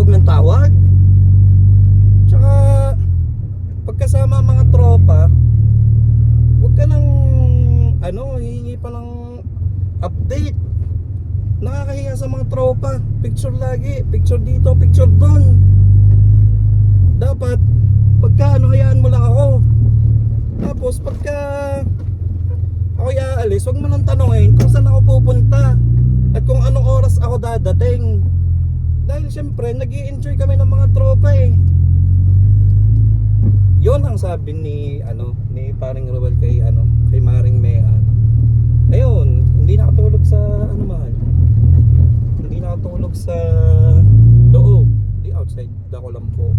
tawag ng tawag. Tsaka, pagkasama mga tropa, huwag ka nang, ano, hihingi pa ng update. Nakakahiya sa mga tropa. Picture lagi, picture dito, picture doon. Dapat, pagka ano, hayaan mo lang ako. Tapos, pagka ako aalis, huwag mo nang tanongin kung saan ako pupunta dahil siyempre, nag enjoy kami ng mga tropa eh. Yon ang sabi ni, ano, ni paring Ruel kay, ano, kay Maring Mea. Ayun, hindi nakatulog sa, ano mahal, hindi nakatulog sa loob, di outside, dako lang po.